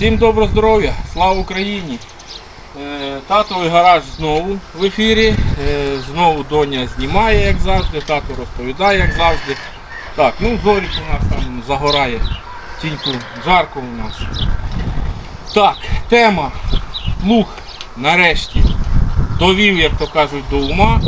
Всім доброго здоров'я, слава Україні! Е, Татовий гараж знову в ефірі. Е, Знову доня знімає, як завжди, тато розповідає, як завжди. Так, ну зорік у нас там загорає, тіньку жарко у нас. Так, тема луг нарешті довів, як то кажуть, до ума.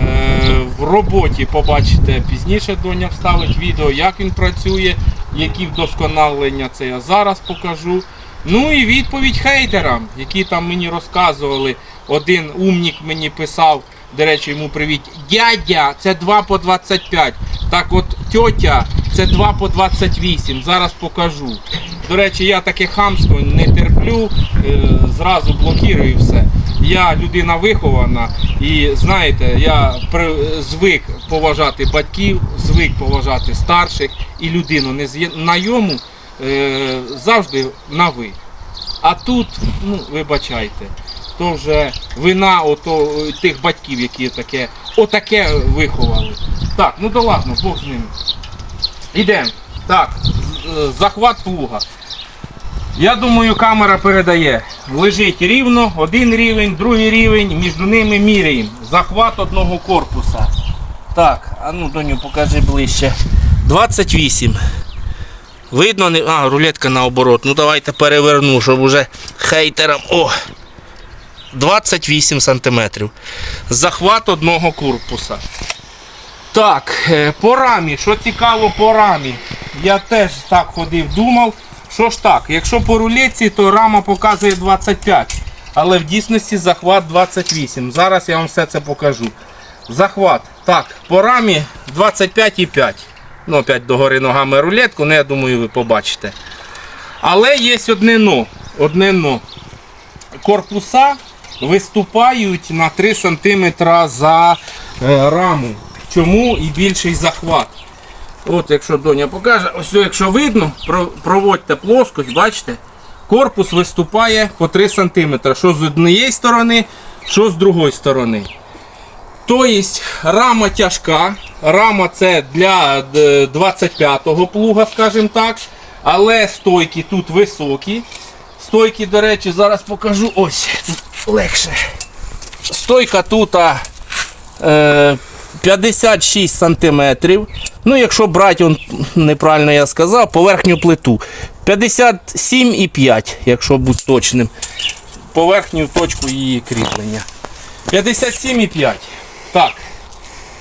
Е, В роботі побачите пізніше доня вставить відео, як він працює, які вдосконалення це я зараз покажу. Ну і відповідь хейтерам, які там мені розказували. Один умнік мені писав, до речі, йому привіт. Дядя, це 2 по 25. Так от тьотя, це 2 по 28. Зараз покажу. До речі, я таке хамство не терплю, е, зразу блокірую все. Я людина вихована і знаєте, я при- звик поважати батьків, звик поважати старших і людину не незнайому е, завжди на ви. А тут, ну, вибачайте, то вже вина ото, е, тих батьків, які таке, отаке виховали. Так, ну да ладно, Бог з ними. Ідемо. Так, е, захват плуга. Я думаю, камера передає. Лежить рівно, один рівень, другий рівень, між ними міряємо. Захват одного корпуса. Так, а ну доню покажи ближче. 28. Видно, не... а, рулетка наоборот. Ну давайте переверну, щоб уже хейтерам. О! 28 сантиметрів. Захват одного корпуса. Так, е, по рамі, що цікаво по рамі. Я теж так ходив, думав, що ж так, якщо по рулетці, то рама показує 25, але в дійсності захват 28. Зараз я вам все це покажу. Захват. Так, по рамі 25,5. Ну, опять догори ногами рулетку, ну я думаю, ви побачите. Але є одне но. Одне но. Корпуса виступають на 3 см за е, раму. Чому і більший захват. От якщо доня покаже, ось якщо видно, проводьте плоскость, бачите, корпус виступає по 3 см. Що з однієї сторони, що з другої сторони. Тобто рама тяжка, рама це для е, 25-го плуга, скажімо так. Але стойки тут високі. Стойки, до речі, зараз покажу. Ось, тут легше. Стойка тут е, 56 сантиметрів. Ну, якщо брати, он, неправильно я сказав, поверхню плиту. 57,5, якщо бути точним. Поверхню точку її кріплення. 57,5. Так.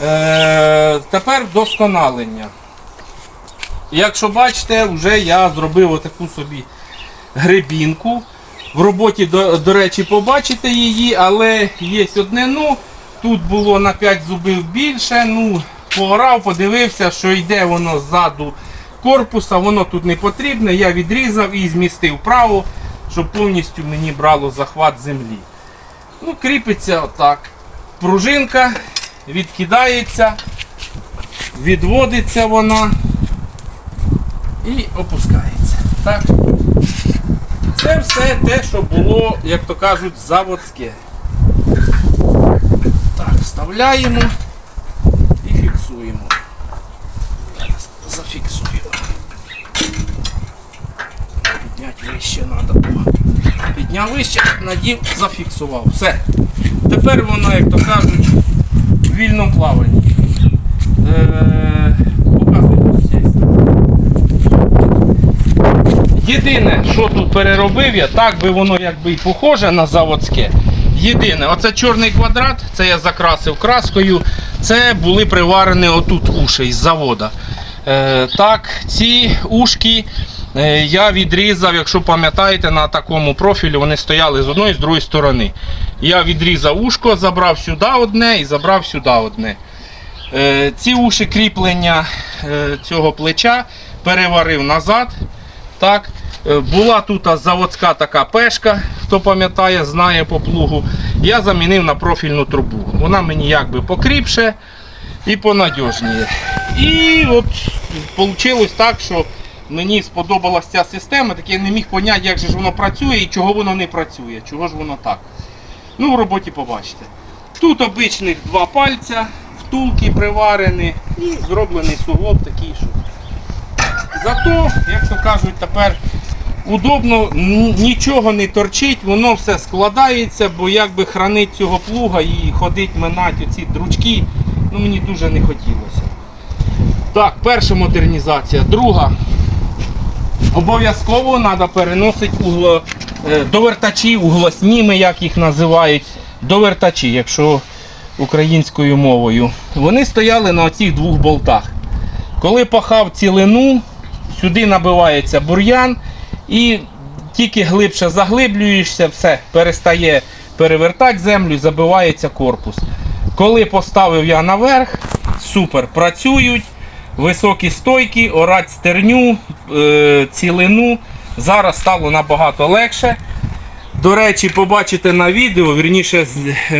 Е, тепер вдосконалення. Якщо бачите, вже я зробив отаку собі гребінку. В роботі, до, до речі, побачите її, але є одне ну. Тут було на 5 зубів більше. Ну, поорав, подивився, що йде воно ззаду корпуса, воно тут не потрібне. Я відрізав і змістив вправо, щоб повністю мені брало захват землі. Ну, кріпиться отак. Пружинка відкидається, відводиться вона і опускається. Так. Це все те, що було, як то кажуть, заводське. Так, вставляємо і фіксуємо. Зараз зафіксуємо. Підняти вище треба. Підняв вище, надів, зафіксував. Все. Тепер воно, як то кажуть, в вільному плаванні. Е. Єдине, що тут переробив я, так би воно якби і похоже на заводське. Єдине, оце чорний квадрат, це я закрасив краскою. Це були приварені отут уші із завода. Е, так, ці ушки я відрізав, якщо пам'ятаєте, на такому профілі вони стояли з одної і з другої сторони. Я відрізав ушко, забрав сюди одне і забрав сюди одне. Е, ці уші кріплення е, цього плеча переварив назад. Так. Е, Була тут заводська така пешка, хто пам'ятає, знає по плугу. Я замінив на профільну трубу. Вона мені якби покріпше і понадіжніше. І от вийшло так, що мені сподобалася ця система, так я не міг поняти, як же ж воно працює і чого воно не працює, чого ж воно так. Ну, в роботі побачите. Тут обичних два пальця, втулки приварені і зроблений суглоб такий, що Зато, як то кажуть, тепер удобно, нічого не торчить, воно все складається, бо якби хранить цього плуга і ходить минать оці дручки, ну мені дуже не хотілося. Так, перша модернізація. Друга. Обов'язково треба переносити угло, е, довертачі, углосніми, як їх називають, довертачі, якщо українською мовою. Вони стояли на оцих двох болтах. Коли пахав цілину, сюди набивається бур'ян і тільки глибше заглиблюєшся, все, перестає перевертати землю забивається корпус. Коли поставив я наверх, супер, працюють, високі стойки, орать стерню, е, цілину. Зараз стало набагато легше. До речі, побачите на відео, вірніше,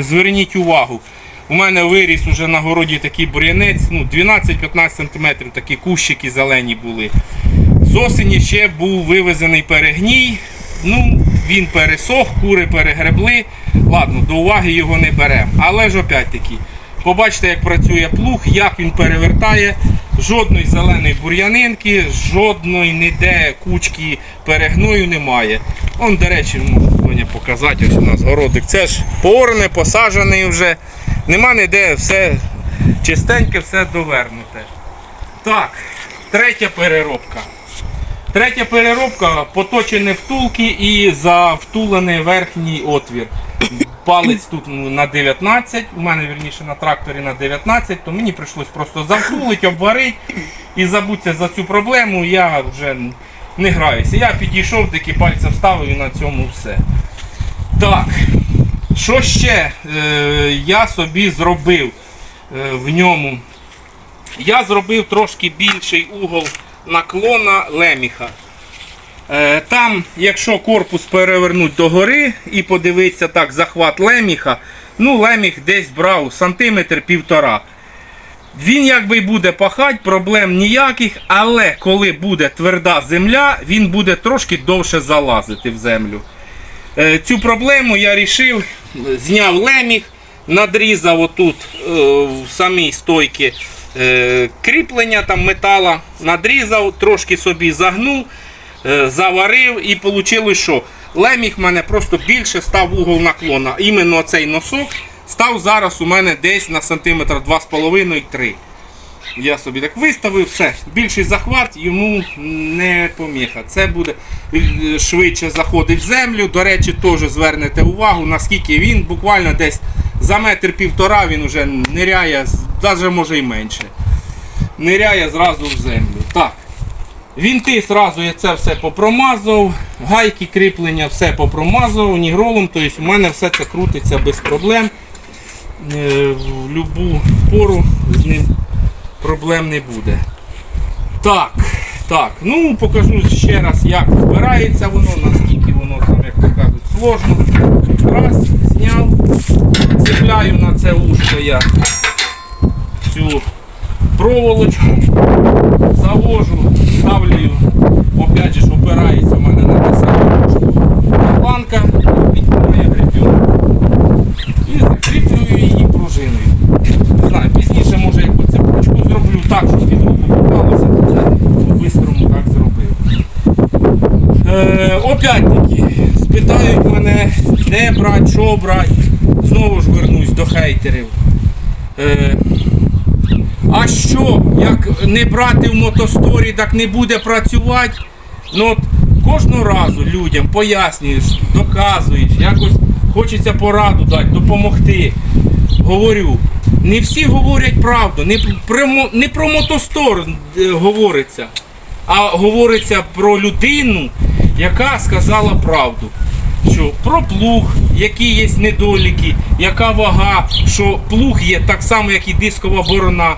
зверніть увагу. У мене виріс уже на городі такий бур'янець, ну 12-15 см, такі кущики зелені були. З осені ще був вивезений перегній. Ну, він пересох, кури перегребли. Ладно, до уваги його не беремо. Але ж опять-таки, побачите, як працює плуг, як він перевертає. Жодної зеленої бур'янинки, жодної ніде кучки перегною немає. Он, до речі, можу Тоня показати, ось у нас городик. Це ж поорене, посаджений вже. Нема ніде, все чистеньке, все довернуте. Так, третя переробка. Третя переробка поточені втулки і завтулений верхній отвір. Палець тут ну, на 19, у мене вірніше на тракторі на 19, то мені прийшлось просто завтулити, обварити і забутися за цю проблему, я вже не граюся. Я підійшов, такі пальці вставив і на цьому все. Так, що ще е, я собі зробив е, в ньому? Я зробив трошки більший угол наклона леміха. Е, Там, якщо корпус перевернуть догори і подивитися так, захват леміха, ну леміх десь брав сантиметр півтора. Він якби буде пахати, проблем ніяких, але коли буде тверда земля, він буде трошки довше залазити в землю. Е, Цю проблему я вирішив, зняв леміх, надрізав отут е, в самій стойці кріплення там метала, надрізав, трошки собі загнув, заварив і вийшло, що леміх в мене просто більше став угол наклона. Іменно цей носок став зараз у мене десь на сантиметр 2,5-3. Я собі так виставив, все. Більший захват йому не поміха. Це буде е, швидше заходить в землю. До речі, теж звернете увагу, наскільки він буквально десь за метр півтора він вже ниряє, навіть може і менше. Ниряє зразу в землю. Так. Вінти зразу я це все попромазав, гайки кріплення все попромазав нігролом, тобто у мене все це крутиться без проблем. Е, В будь-яку пору з ним проблем не буде. Так, так, ну покажу ще раз, як збирається воно, наскільки воно там, як то кажуть, сложно. Раз, зняв, цепляю на це ушко я цю проволочку, завожу, ставлю, опять же опирається в мене на те саме. Планка піднімає гребінку. І закріплюю її пружиною. Не знаю, пізніше може якусь цепочку зроблю так, щоб під руку попалося, по-бистрому так зробив. Е, опять-таки, спитають мене, де брати, що брати. Знову ж вернусь до хейтерів. Е, а що, як не брати в мотосторі, так не буде працювати? Ну от кожного разу людям пояснюєш, доказуєш, якось хочеться пораду дати, допомогти. Говорю, не всі говорять правду, не про, не про мотостор е, говориться, а говориться про людину, яка сказала правду. Що про плуг, які є недоліки, яка вага, що плуг є так само, як і дискова борона,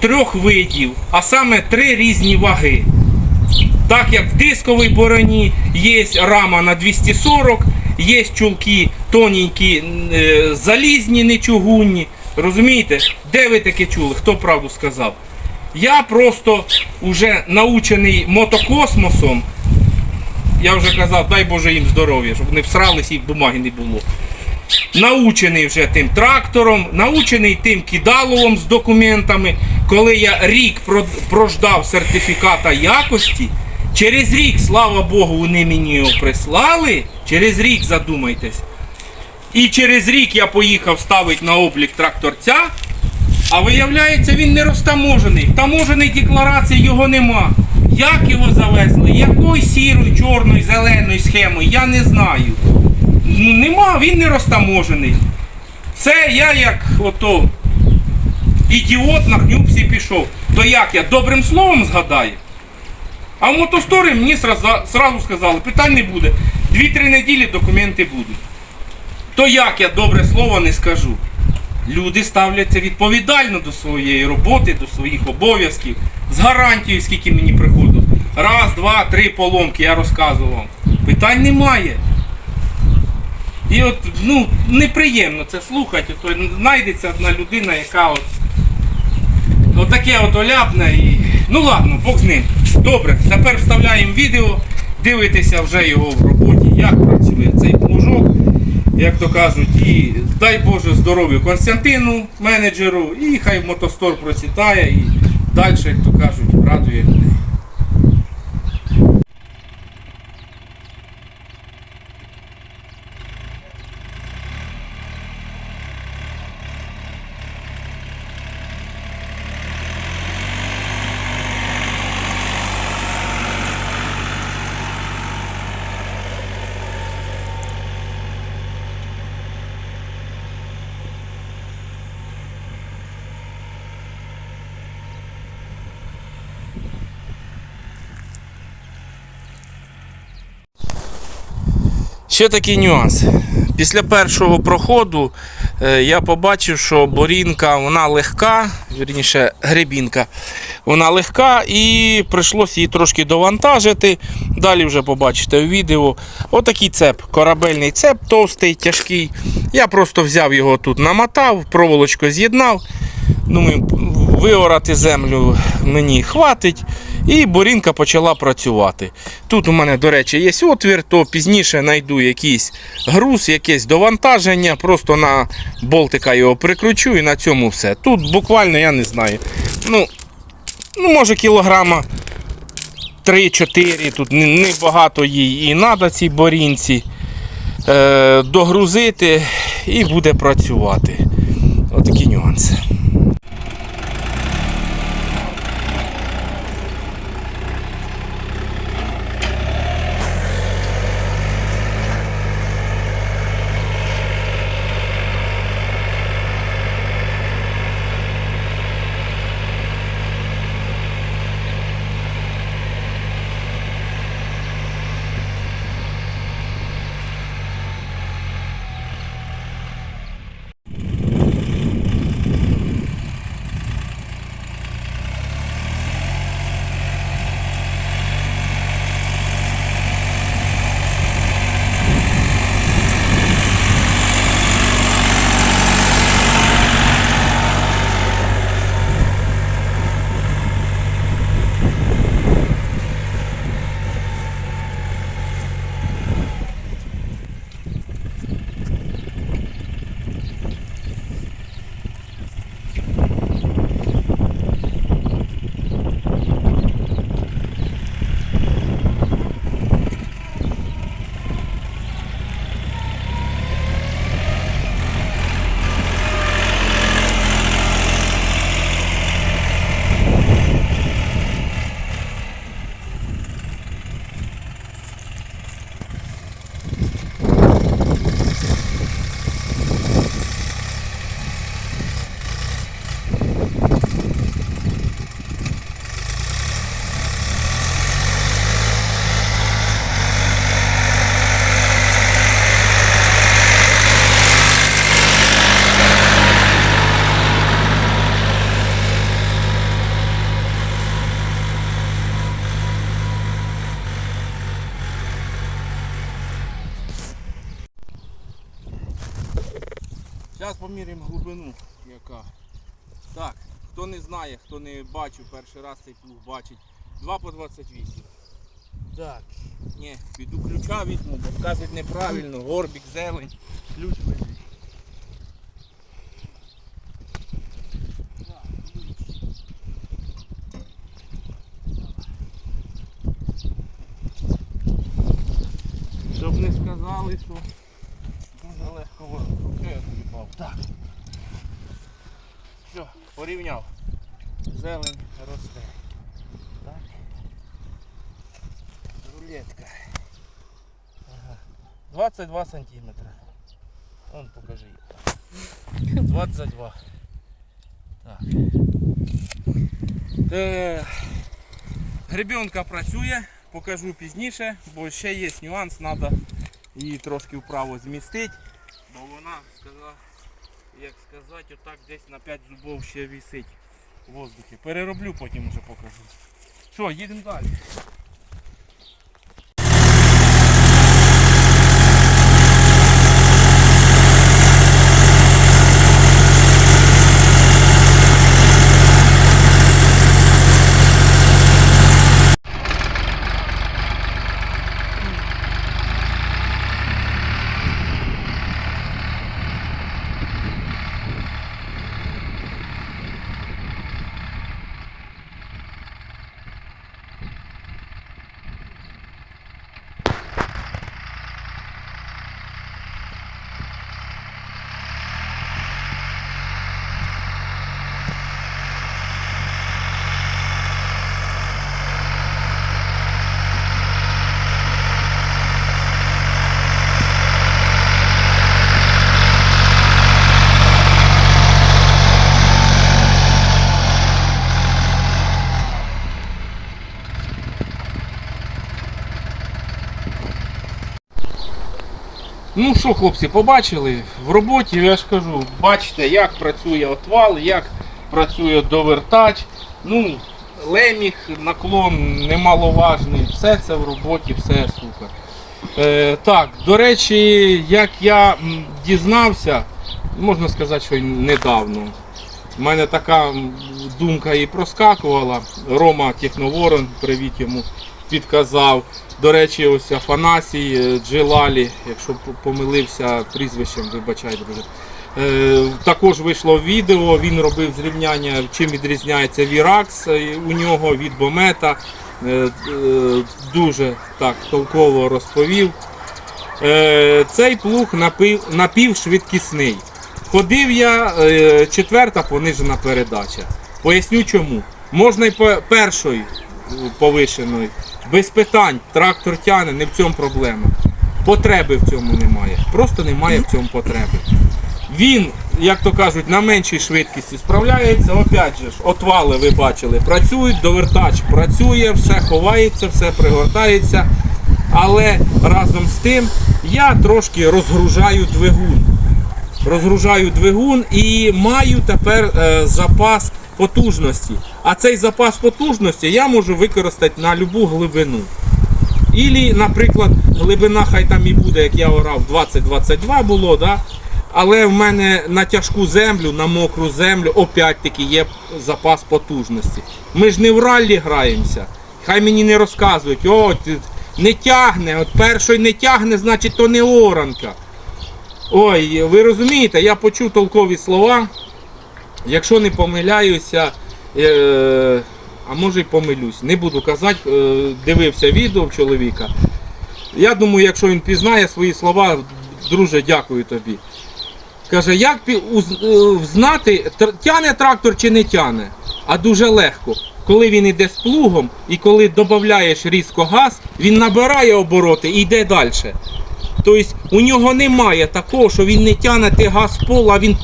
трьох видів, а саме три різні ваги. Так як в дисковій бороні є рама на 240, є чулки тоненькі, е, залізні, не чугунні. Розумієте? Де ви таке чули? Хто правду сказав? Я просто вже научений мотокосмосом. Я вже казав, дай Боже їм здоров'я, щоб не всрались і бумаги не було. Научений вже тим трактором, научений тим кидаловом з документами. Коли я рік прождав сертифіката якості, Через рік, слава Богу, вони мені його прислали. Через рік задумайтесь. І через рік я поїхав ставити на облік тракторця, а виявляється, він не розтаможений. В таможеній декларації його нема. Як його завезли? Якою сірою, чорною, зеленою схемою, я не знаю. Ну, нема, він не розтаможений. Це я як ото ідіот на хнюпсі пішов. То як я добрим словом згадаю? А в мотосторі мені сразу сказали, питань не буде. Дві-три неділі документи будуть. То як я добре слово не скажу? Люди ставляться відповідально до своєї роботи, до своїх обов'язків, з гарантією, скільки мені приходить. Раз, два, три поломки, я розказував. Питань немає. І от, ну, неприємно це слухати. То знайдеться одна людина, яка от Отаке от оляпне і. Ну ладно, Бог з ним. Добре, тепер вставляємо відео, дивитеся вже його в роботі, як працює цей плужок, як то кажуть, і дай Боже здоров'я Константину, менеджеру, і хай мотостор процвітає і далі, як то кажуть, радує людей. Ще такий нюанс. Після першого проходу е, я побачив, що борінка вона легка, вірніше гребінка, вона легка і прийшлося її трошки довантажити. Далі вже побачите у відео. Отакий цеп, корабельний цеп, товстий, тяжкий. Я просто взяв його тут, намотав, проволочку з'єднав. Думаю, виорати землю мені хватить. І борінка почала працювати. Тут у мене, до речі, є отвір, то пізніше знайду якийсь груз, якесь довантаження, просто на болтика його прикручу і на цьому все. Тут буквально, я не знаю. Ну, ну може кілограма 3-4, тут небагато їй і треба цій борінці. Е, догрузити і буде працювати. Отакі нюанси. Зараз поміряємо глибину яка. Так, хто не знає, хто не бачив, перший раз цей плуг бачить. 2 по 28. Так. Ні, піду ключа візьму, бо кажуть неправильно, горбік, зелень, ключ лежить. Щоб не сказали, що... Руки я тобі пав. Так. Все, порівняв. Зелень росте. Так. Рулетка. Ага. 22 сантиметра. Вон покажи. 22. Так. Е, Гребенка працює, покажу пізніше, бо ще є нюанс, треба її трошки вправо змістити, Бо вона, сказала, як сказати, отак десь на 5 зубов ще висить в воздухі. Перероблю, потім вже покажу. Що, їдемо далі. Ну що, хлопці, побачили в роботі, я ж кажу, бачите, як працює отвал, як працює довертач. Ну, леміг, наклон немаловажний, все це в роботі, все супер. Е, так, до речі, як я дізнався, можна сказати, що недавно. У мене така думка і проскакувала. Рома Техноворон, привіт йому, підказав. До речі, ось Афанасій е, Джелалі, якщо помилився прізвищем, вибачай, друже. Е, також вийшло відео, він робив зрівняння, чим відрізняється Віракс е, у нього від Бомета. Дуже так толково розповів. Цей плуг напів, напівшвидкісний. Ходив я четверта понижена передача. Поясню чому. Можна й е, повишеної. Без питань. Трактор тягне, не в цьому проблема. Потреби в цьому немає. Просто немає в цьому потреби. Він, як то кажуть, на меншій швидкості справляється. Опять же, ж, отвали ви бачили, працюють, довертач працює, все ховається, все пригортається. Але разом з тим я трошки розгружаю двигун. Розгружаю двигун і маю тепер е, запас потужності. А цей запас потужності я можу використати на будь-яку глибину. Ілі, наприклад, глибина хай там і буде, як я орав, 20-22 було, да? але в мене на тяжку землю, на мокру землю, опять-таки є запас потужності. Ми ж не в раллі граємося. Хай мені не розказують, о, не тягне, от першої не тягне, значить то не оранка. Ой, ви розумієте, я почув толкові слова. Якщо не помиляюся, е, а може й помилюсь, не буду казати, е, дивився відео в чоловіка. Я думаю, якщо він пізнає свої слова, друже, дякую тобі. Каже, як е, знати, тяне трактор чи не тяне, а дуже легко. Коли він йде з плугом і коли додаєш різко газ, він набирає обороти і йде далі. Тобто у нього немає такого, що він не тягне ти газ в пол, а він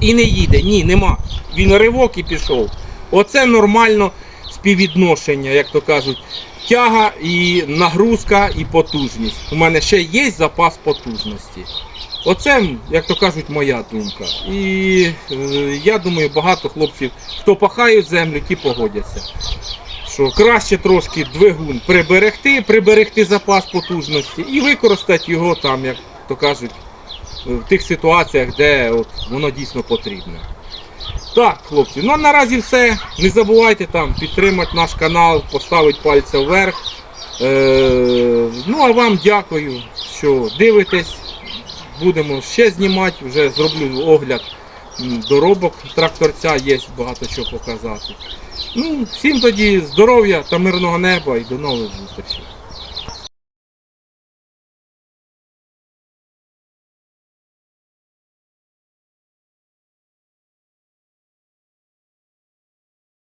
і не їде. Ні, нема. Він ривок і пішов. Оце нормально співвідношення, як то кажуть. Тяга і нагрузка, і потужність. У мене ще є запас потужності. Оце, як то кажуть, моя думка. І е, я думаю, багато хлопців, хто пахає землю, ті погодяться. Що краще трошки двигун приберегти, приберегти запас потужності і використати його там, як то кажуть, в тих ситуаціях, де от, воно дійсно потрібне. Так, хлопці, ну а наразі все. Не забувайте там підтримати наш канал, поставити пальця вверх. Е, ну а вам дякую, що дивитесь. Будемо ще знімати, вже зроблю огляд доробок тракторця, є багато чого показати. Ну, всім тоді здоров'я та мирного неба і до нових зустрічей.